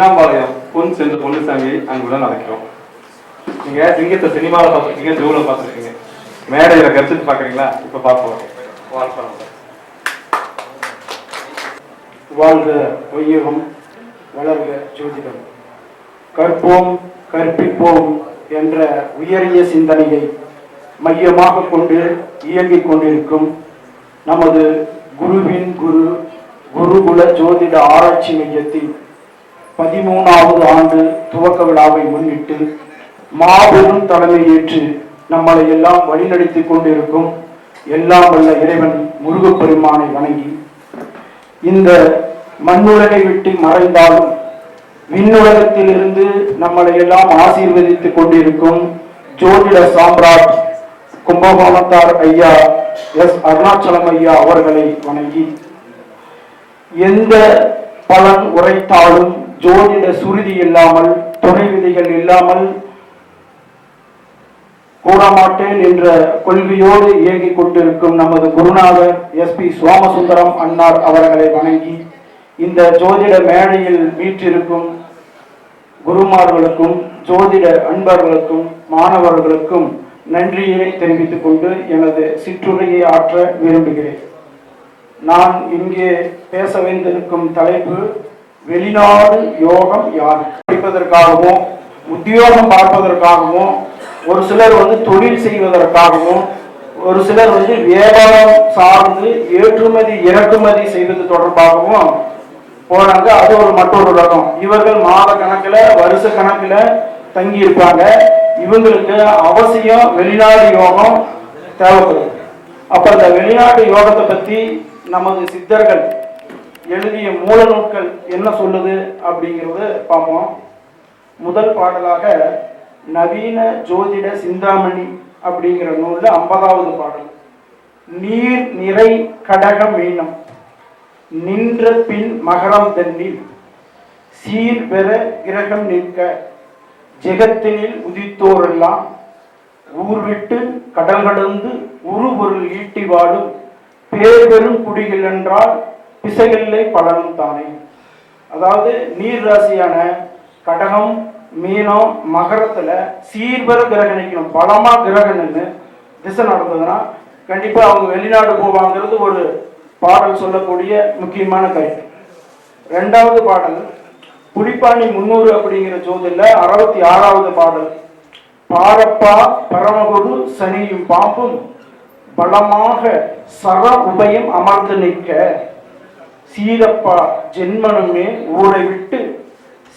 சின்னாம்பாளையம் பொன் சென்று பொன்னுசாமி அங்குதான் நடக்கிறோம். நீங்க சிங்கத்தை சினிமாவில் பார்த்துருக்கீங்க ஜூவில் பார்த்துருக்கீங்க. மேடையில் கருத்துட்டு பார்க்குறீங்களா? இப்போ பார்ப்போம். வாழ்க்கை வாழ்க வையகம் வளர்க ஜோதிடம். கற்போம் கற்பிப்போம் என்ற உயரிய சிந்தனையை மையமாக கொண்டு இயங்கிக் கொண்டிருக்கும் நமது குருவின் குரு குருகுல ஜோதிட ஆராய்ச்சி மையத்தின் பதிமூணாவது ஆண்டு துவக்க விழாவை முன்னிட்டு மாபெரும் தலைமை ஏற்று நம்மளை எல்லாம் வழிநடத்தி கொண்டிருக்கும் எல்லாம் வல்ல இறைவன் முருகப்பெருமானை வணங்கி இந்த மண்ணுலகை விட்டு மறைந்தாலும் விண்ணுலகத்திலிருந்து நம்மளை எல்லாம் ஆசீர்வதித்துக் கொண்டிருக்கும் ஜோதிட சாம்ராட் கும்பகோணத்தார் ஐயா எஸ். அருணாச்சலம் ஐயா அவர்களை வணங்கி எந்த பலன் உரைத்தாலும் ஜோதிட சுருதி இல்லாமல் துணை விதிகள் இல்லாமல் கூடமாட்டேன் என்ற கொள்கையோடு இயங்கிக் கொண்டிருக்கும் நமது குருநாதர் எஸ் பி சோமசுந்தரம் அன்னார் அவர்களை வணங்கி இந்த ஜோதிட மேடையில் வீற்றிருக்கும் குருமார்களுக்கும் ஜோதிட அன்பர்களுக்கும் மாணவர்களுக்கும் நன்றியினை தெரிவித்துக் கொண்டு எனது சிற்றுரையை ஆற்ற விரும்புகிறேன். நான் இங்கே பேச வைத்திருக்கும் தலைப்பு வெளிநாடு யோகம் யார் படிப்பதற்காகவும் உத்தியோகம் பார்ப்பதற்காகவும் ஒரு சிலர் வந்து தொழில் செய்வதற்காகவும் ஒரு சிலர் வந்து வியாபாரம் சார்ந்து ஏற்றுமதி இறக்குமதி செய்வது தொடர்பாகவும் போறாங்க. அது ஒரு மற்றொரு ரகம். இவர்கள் மாத கணக்கில் வருஷ கணக்கில் தங்கி இருப்பாங்க இவங்களுக்கு அவசியம் வெளிநாடு யோகம் தேவைப்படும் அப்ப இந்த வெளிநாட்டு யோகத்தை பத்தி நமது சித்தர்கள் எழுதிய மூல நூல்கள் என்ன சொல்லுது அப்படிங்கிறத பார்ப்போம். முதல் பாடலாக நவீன ஜோதிட சிந்தாமணி அப்படிங்கிற நூலில் ஐம்பதாவது பாடல். நீர் நிறை கடக மீனம். நின்ற பின் மகரம் தன்னில். சீர் பெற கிரகம் நிற்க. ஜெகத்தினில் உதித்தோரெல்லாம். ஊர் விட்டு கடல் கடந்து உருபொருள் ஈட்டி வாழும். பேர்பெரும் குடிகள் என்றால் திசைகளிலே பலனும் தானே? அதாவது நீர் ராசியான கடகம் மீனம் மகரத்துல சீர்பெற கிரகம் நிற்கணும் பலமா கிரகம் நின்று திசை நடந்ததுன்னா கண்டிப்பா அவங்க வெளிநாடு போவாங்கிறது ஒரு பாடல் சொல்லக்கூடிய முக்கியமான கருத்து. ரெண்டாவது பாடல் புலிப்பாணி முன்னூறு அப்படிங்கிற ஜோதில அறுபத்தி ஆறாவது பாடல். பாரப்பா பரமகுரு சனியும் பாம்பும் பலமாக சர உபயம் அமர்ந்து நிற்க. சீரப்பா ஜென்மனுமே ஊரை விட்டு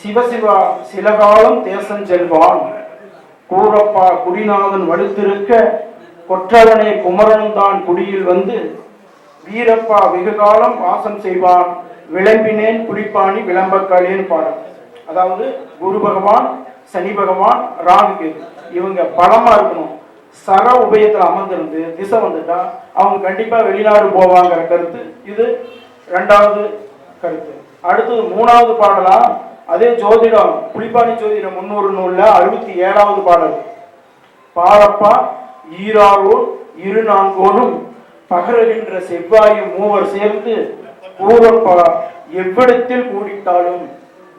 சிவசிவா சிலகாலம் தேசம் செல்வான். கூரப்பா குடிநாதன் வலுத்திருக்க கொற்றவனே குமரன் தான் குடியில் வந்து வீரப்பா வெகு காலம் வாசம் செய்வான். விளம்பினேன் குறிப்பாணி விளம்பக்காளேன்னு பாடம். அதாவது குரு பகவான் சனி பகவான் ராகு இவங்க பலமா இருக்கணும். சர உபயத்தில் அமர்ந்திருந்து திசை வந்துட்டா அவங்க கண்டிப்பா வெளிநாடு போவாங்கிற கருத்து. இது ரெண்டாவது கருத்து. அடுத்தது மூணாவது பாடலா அதே ஜோதிடம் புலிப்பாணி ஜோதிடம் முன்னூறு நூல்ல அறுபத்தி ஏழாவது பாடல். பாரப்பா ஈராரோர் இரு நான்கோனும் பகரகின்ற செவ்வாயும் மூவர் சேர்ந்து ஊரப்பா எவ்விடத்தில் கூடிட்டாலும்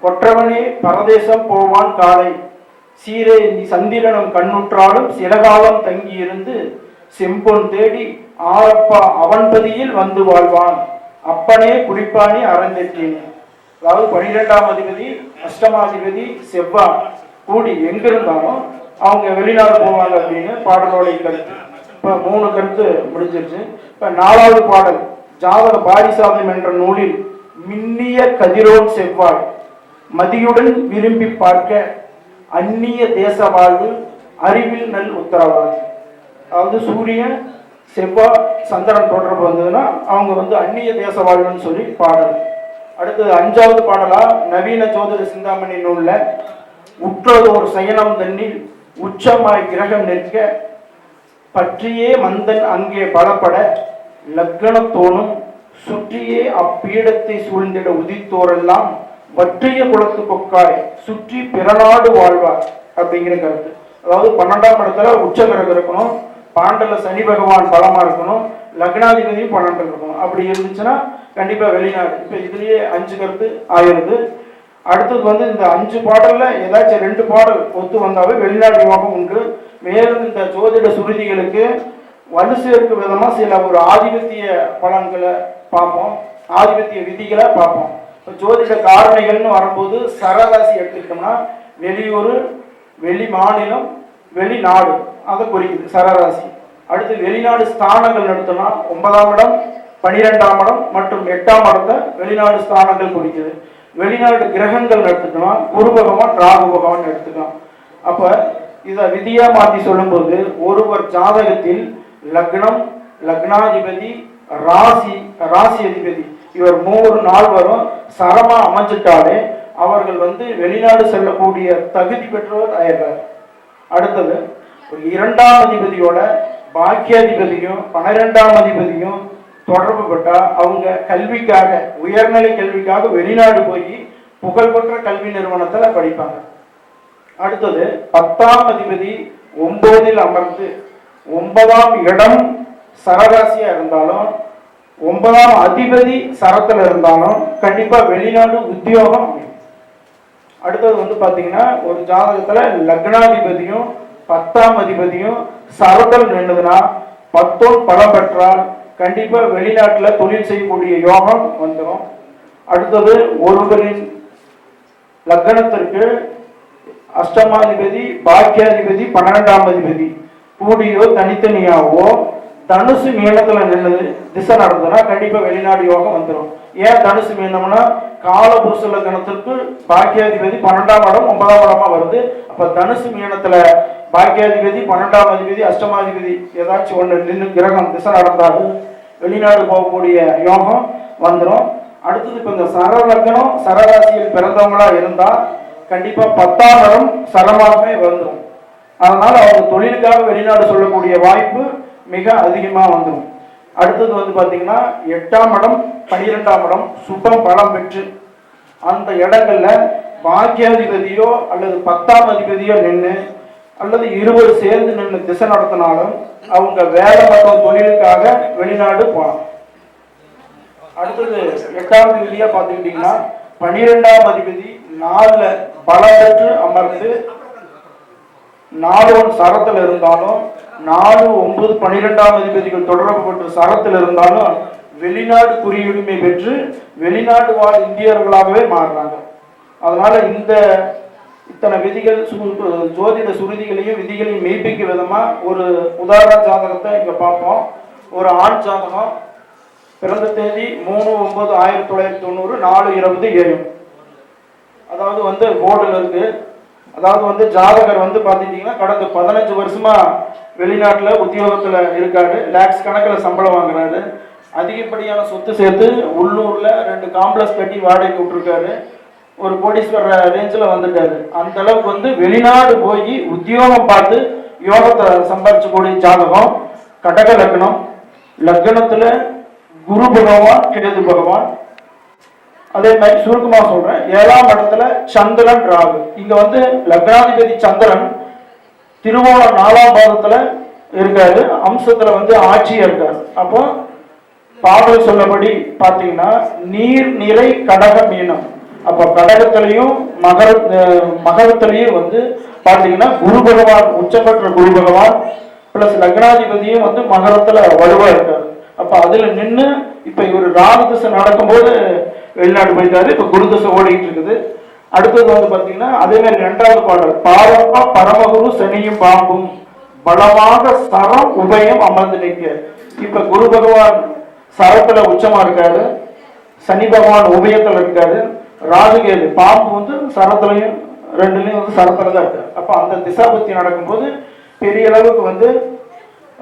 கொற்றவனே பரதேசம் போவான் காலை. சீரே நீ சந்திரனும் கண்ணுற்றாலும் சில காலம் தங்கியிருந்து செம்பொன் தேடி ஆரப்பா அவன்பதியில் வந்து வாழ்வான். அப்பனே குடிப்பானி அறந்தெற்றினே. அதாவது பனிரெண்டாம் அதிபதி அஷ்டமாதிபதி செவ்வா கூடி எங்கிருந்தாலும் அவங்க வெளிநாடு போவாங்க அப்படின்னு பாடலோடைய கருத்து. இப்போ மூணு கருத்து முடிஞ்சிருச்சு. இப்போ நாலாவது பாடல் ஜாதக பாரிசாதம் என்ற நூலில் மின்னிய கதிரோன் செவ்வாய் மதியுடன் விரும்பி பார்க்க அந்நிய தேச வாழ்வு அறிவில் நல் உத்தரவாதம். அதாவது சூரியன் செவ்வாய் சந்திரன் தொடர்பு வந்ததுன்னா அவங்க வந்து அந்நிய தேச வாழ்வுன்னு சொல்லி பாடல். அடுத்தது அஞ்சாவது பாடலா நவீன ஜோதிட சிந்தாமணி நூல்ல உற்றது ஒரு சயனம் தண்ணில் உச்சமாய் கிரகம் நிற்க பற்றியே மந்தன் அங்கே பலப்பட லக்னத்தோனும் சுற்றியே அப்பீடத்தை சூழ்ந்திட உதித்தோரெல்லாம் வற்றிய குலத்து கொக்காய் சுற்றி பிறநாடு வாழ்வார் அப்படிங்கிற கருத்து. அதாவது பன்னெண்டாம் இடத்துல உச்ச கிரகம் இருக்கணும். பாண்டல சனி பகவான் பலமா இருக்கணும் லக்னாதிபதியும் பன்னெண்டு இருக்கணும். அப்படி இருந்துச்சுன்னா கண்டிப்பா வெளிநாடு. இப்ப இதுலயே அஞ்சு கருத்து ஆயிருது அடுத்தது வந்து இந்த அஞ்சு பாடல்ல ஏதாச்சும் ரெண்டு பாடல் ஒத்து வந்தாவே வெளிநாடு யோகம் உண்டு. மேலும் இந்த ஜோதிட சுருதிகளுக்கு வலு சேர்க்கும் விதமா சில ஒரு ஆதிபத்திய பலன்களை பார்ப்போம். ஆதிபத்திய விதிகளை பார்ப்போம். இப்போ ஜோதிட காரணிகள்னு வரும்போது சரராசி எடுத்துக்கிட்டோம்னா வெளியூர் வெளி மாநிலம் வெளிநாடு. அதை குறிக்குது சரராசி. அடுத்து வெளிநாடு ஸ்தானங்கள் நடத்தினா ஒன்பதாம் இடம் பனிரெண்டாம் இடம் மற்றும் எட்டாம் இடத்தை வெளிநாடு ஸ்தானங்கள் குறிக்குது. வெளிநாடு கிரகங்கள் எடுத்துக்கலாம் குரு பகவான் ராகு பகவான் எடுத்துக்கலாம் அப்ப இத விதியா மாத்தி சொல்லும்போது ஒருவர் ஜாதகத்தில் லக்னம் லக்னாதிபதி ராசி ராசி அதிபதி இவர் மூணு நாள் வரும் சரமா அமைஞ்சிட்டாலே அவர்கள் வந்து வெளிநாடு செல்லக்கூடிய தகுதி பெற்றவர் ஆயிடுறார். அடுத்தது இரண்டாம் அதிபதியோட பாக்கியாதிபதியும் பன்னிரெண்டாம் அதிபதியும் தொடர்பு பட்டா அவங்க கல்விக்காக உயர்நிலை கல்விக்காக வெளிநாடு போய் புகழ்பெற்ற கல்வி நிறுவனத்துல படிப்பாங்க. அடுத்தது பத்தாம் அதிபதி ஒன்பதில் அமர்ந்து ஒன்பதாம் இடம் சரராசியா இருந்தாலும் ஒன்பதாம் அதிபதி சரத்துல இருந்தாலும் கண்டிப்பா வெளிநாடு உத்தியோகம் அமையும். அடுத்தது வந்து பாத்தீங்கன்னா ஒரு ஜாதகத்துல லக்னாதிபதியும் பத்தாம் அதிபதியும் சரதல் நின்றுதுன்னா பத்தோன் பலம் பெற்றால் கண்டிப்பா வெளிநாட்டுல தொழில் செய்யக்கூடிய யோகம் வந்துடும் அடுத்தது ஒருவரின் லக்னத்திற்கு அஷ்டமாதிபதி பாக்கியாதிபதி பன்னெண்டாம் அதிபதி கூடியோ தனித்தனியாகவோ தனுசு மீனத்துல நின்னது திசை நடந்ததுன்னா கண்டிப்பா வெளிநாடு யோகம் வந்துடும் ஏன் தனுசு மீனம்னா காலபுருஷ லக்னத்திற்கு பாக்கியாதிபதி பன்னெண்டாம் இடம் ஒன்பதாம் இடமா வருது. அப்ப தனுசு மீனத்துல பாக்கியாதிபதி பன்னெண்டாம் அதிபதி அஷ்டமாதிபதி ஏதாச்சும் ஒண்ணு நின்று கிரகம் திசை நடந்தாலும் வெளிநாடு போகக்கூடிய யோகம் வந்துடும் அடுத்தது இப்ப இந்த சர சரராசியில் பிறந்தவங்களா இருந்தா கண்டிப்பா பத்தாம் இடம் சரமாகவே வந்துடும் அதனால அவங்க தொழிலுக்காக வெளிநாடு சொல்லக்கூடிய வாய்ப்பு மிக அதிகமாக வந்துடும் அடுத்தது வந்து பார்த்தீங்கன்னா எட்டாம் இடம் பனிரெண்டாம் இடம் சுத்தம் பலம் பெற்று அந்த இடங்கள்ல பாக்கியாதிபதியோ அல்லது பத்தாம் அதிபதியோ நின்று அல்லது இருவர் சேர்ந்து நின்று திசை நடத்தினாலும் அவங்க வேலை மற்றும் தொழிலுக்காக வெளிநாடு போகலாம் அடுத்தது எட்டாவது விதியா பார்த்துக்கிட்டீங்கன்னா பனிரெண்டாம் அதிபதி நாலுல பலம் பெற்று அமர்ந்து நாலு ஒன் சரத்தில் இருந்தாலும் நாலு ஒன்பது பனிரெண்டாம் அதிபதிகள் தொடரப்பட்ட சரத்தில் இருந்தாலும் வெளிநாடு குடியுரிமை பெற்று வெளிநாட்டு வாழ் இந்தியர்களாகவே மாறுறாங்க. அதனால இந்த இத்தனை விதிகள் சு- ஜோதிட சுருதிகளையும் விதிகளையும் மெய்ப்பிக்கும் விதமா ஒரு உதாரண ஜாதகத்தை இங்க பார்ப்போம். ஒரு ஆண் ஜாதகம் பிறந்த தேதி மூணு ஒன்பது ஆயிரத்தி தொள்ளாயிரத்தி தொண்ணூறு நாலு இருபது ஏழு. அதாவது வந்து போர்டில் இருக்கு. அதாவது வந்து ஜாதகர் வந்து பார்த்துட்டிங்கன்னா கடந்த பதினஞ்சு வருஷமா வெளிநாட்டில் உத்தியோகத்தில் இருக்காரு. லேக்ஸ் கணக்கில் சம்பளம் வாங்குறாரு. அதிகப்படியான சொத்து சேர்த்து உள்ளூரில் ரெண்டு காம்ப்ளெக்ஸ் கட்டி வாடகைக்கு விட்டுருக்காரு. ஒரு கோடீஸ்வரர் ரேஞ்சில் வந்துட்டாரு. அந்த அளவுக்கு வந்து வெளிநாடு போய் உத்தியோகம் பார்த்து யோகத்தை சம்பாதிச்சக்கூடிய ஜாதகம் கடக லக்னம் லக்னத்தில் குரு பகவான் கேது பகவான் அதே மாதிரி சுருக்கமா சொல்றேன். ஏழாம் இடத்துல சந்திரன் ராகு. இங்க வந்து லக்னாதிபதி சந்திரன் திருவோணம் நாலாம் பாதத்துல இருக்காரு. அம்சத்துல வந்து ஆட்சியா இருக்காரு. அப்போ பாடல் சொல்லபடி பாத்தீங்கன்னா நீர் நிறை கடக மீனம். அப்ப கடகத்திலையும் மகர மகரத்திலையும் வந்து பாத்தீங்கன்னா குரு பகவான் உச்சம் குரு பகவான் பிளஸ் லக்னாதிபதியும் வந்து மகரத்துல வலுவா இருக்காரு அப்ப அதுல நின்று இப்ப இவர் ராகு நடக்கும்போது வெளிநாடு போயிட்டாரு இப்ப குருதசை ஓடிட்டு இருக்குது. அடுத்தது வந்து பாத்தீங்கன்னா அதே மாதிரி ரெண்டாவது பாடல் பாரப்பா பரமகுரு சனியும் பாம்பும் பலமாக சரம் உபயம் அமர்ந்து நிற்க இப்ப குரு பகவான் சரத்துல உச்சமா இருக்காரு. சனி பகவான் உபயத்துல இருக்காரு. ராகுகேது பாம்பு வந்து சரத்துலையும் ரெண்டுலயும் வந்து சரத்துல தான் இருக்கு அப்ப அந்த திசாபுத்தி நடக்கும்போது பெரிய அளவுக்கு வந்து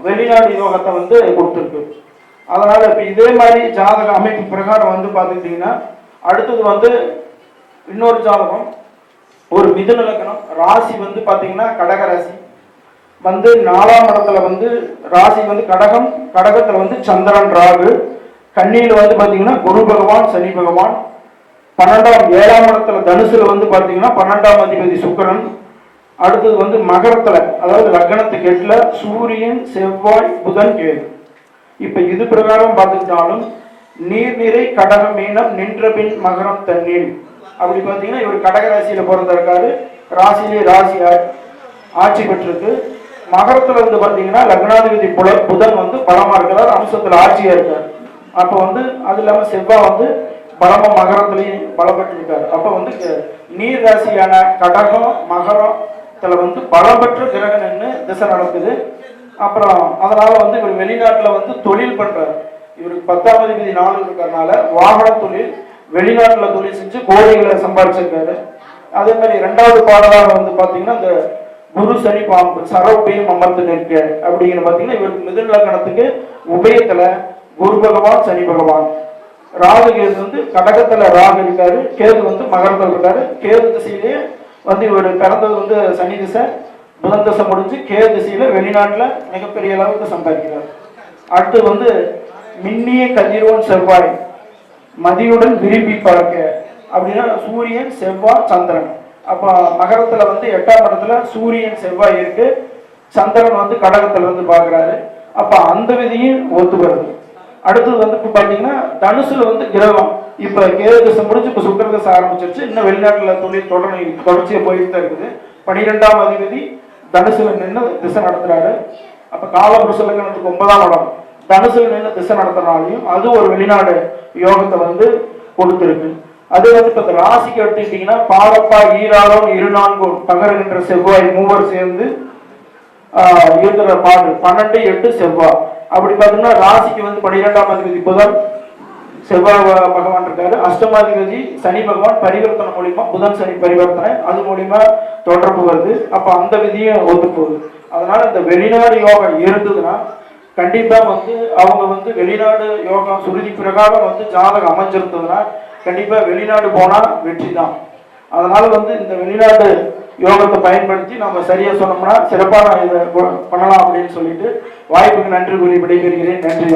வெளிநாடு யோகத்தை வந்து கொடுத்துருக்கு. அதனால் இப்போ இதே மாதிரி ஜாதக அமைப்பு பிரகாரம் வந்து பார்த்துக்கிட்டிங்கன்னா அடுத்தது வந்து இன்னொரு ஜாதகம் ஒரு மிதுன லக்கணம் ராசி வந்து பார்த்திங்கன்னா கடக ராசி. வந்து நாலாம் இடத்துல வந்து ராசி வந்து கடகம் கடகத்தில் வந்து சந்திரன் ராகு. கண்ணியில் வந்து பார்த்திங்கன்னா குரு பகவான் சனி பகவான். பன்னெண்டாம் ஏழாம் இடத்துல தனுசுல வந்து பார்த்திங்கன்னா பன்னெண்டாம் அதிபதி சுக்கரன். அடுத்தது வந்து மகரத்தில் அதாவது லக்னத்துக்கு எட்டில் சூரியன் செவ்வாய் புதன் கேது. இப்ப இது பிரகாரம் பார்த்துக்கிட்டாலும் நீர்நிறை கடக மீனம் நின்ற பின் மகரம் தண்ணீர் அப்படி பார்த்தீங்கன்னா இவர் கடக ராசியில பிறந்திருக்காரு ராசியிலே ராசி ஆட்சி பெற்றிருக்கு. மகரத்துல இருந்து பார்த்தீங்கன்னா லக்னாதிபதி புல புதன் வந்து பலமா இருக்கிறார். அம்சத்துல ஆட்சியா இருக்கார். அப்போ வந்து அது இல்லாம செவ்வாய் வந்து பலமா மகரத்திலையும் பலப்பட்டிருக்காரு அப்போ வந்து நீர் ராசியான கடகம் மகரத்துல வந்து பலம் பெற்ற கிரகம் நின்று திசை நடக்குது. அப்புறம் அதனால வந்து இவர் வெளிநாட்டில் வந்து தொழில் பண்ணுறாரு இவருக்கு பத்தாவது விதி நாலு இருக்கிறதுனால வாகன தொழில் வெளிநாட்டில் தொழில் செஞ்சு கோடிகளை சம்பாதிச்சிருக்காரு அதே மாதிரி ரெண்டாவது பாடலாக வந்து பார்த்தீங்கன்னா இந்த குரு சனி பாம்பு சரவுபையும் அமர்ந்து நிற்க அப்படிங்கிற பார்த்தீங்கன்னா இவருக்கு மிதுன லக்னத்துக்கு உபயத்துல குரு பகவான் சனி பகவான். ராகு கேது வந்து கடகத்தில் ராகு இருக்காரு கேது வந்து மகரத்தில் இருக்காரு. கேது திசையிலேயே வந்து இவர் பிறந்தது வந்து சனி திசை. புதன் தசம் முடிஞ்சு கே திசையில் வெளிநாட்டில் மிகப்பெரிய அளவுக்கு சம்பாதிக்கிறார். அடுத்து வந்து மின்னிய கதிரோன் செவ்வாய் மதியுடன் விரும்பி பழக்க அப்படின்னா சூரியன் செவ்வாய் சந்திரன். அப்போ மகரத்தில் வந்து எட்டாம் இடத்துல சூரியன் செவ்வாய் இருக்கு. சந்திரன் வந்து கடகத்தில் வந்து பார்க்குறாரு. அப்போ அந்த விதியும் ஒத்து வருது. அடுத்தது வந்து இப்போ பார்த்தீங்கன்னா தனுசுல வந்து கிரகம். இப்போ கேது தசை முடிஞ்சு இப்போ சுக்கர ஆரம்பிச்சிருச்சு. இன்னும் வெளிநாட்டில் தொழில் தொடர் தொடர்ச்சியாக போயிட்டு தான் இருக்குது. பனிரெண்டாம் அதிபதி தனுசுல நின்று திசை நடத்துறாரு. அப்ப காலபுருஷ ஒன்பதாம் இடம். தனுசுல நின்று திசை நடத்துறனாலையும் அது ஒரு வெளிநாடு யோகத்தை வந்து கொடுத்துருக்கு. அது வந்து இப்ப ராசிக்கு எடுத்துக்கிட்டீங்கன்னா பாலப்பா ஈராளம் இருநான்கு பகருகின்ற செவ்வாய் மூவர் சேர்ந்து ஆஹ் இருக்கிற பாடு. பன்னெண்டு எட்டு செவ்வாய். அப்படி பார்த்தோம்னா ராசிக்கு வந்து பன்னிரெண்டாம் அதிபதி புதன் செவ்வாய் பகவான் இருக்காரு. அஷ்டமாதிபதி சனி பகவான் பரிவர்த்தனை மூலியமா புதன் சனி பரிவர்த்தனை அது மூலியமா தொடர்பு வருது. அப்ப அந்த விதியும் ஒத்து போகுது. அதனால இந்த வெளிநாடு யோகம் இருந்ததுன்னா கண்டிப்பா வந்து அவங்க வந்து வெளிநாடு யோகம் சுருதி பிரகாரம் வந்து ஜாதகம் அமைஞ்சிருந்ததுன்னா கண்டிப்பா வெளிநாடு போனா வெற்றி தான். அதனால வந்து இந்த வெளிநாடு யோகத்தை பயன்படுத்தி நம்ம சரியா சொன்னோம்னா சிறப்பான இதை பண்ணலாம் அப்படின்னு சொல்லிட்டு வாய்ப்புக்கு நன்றி கூறி விடைபெறுகிறேன். நன்றி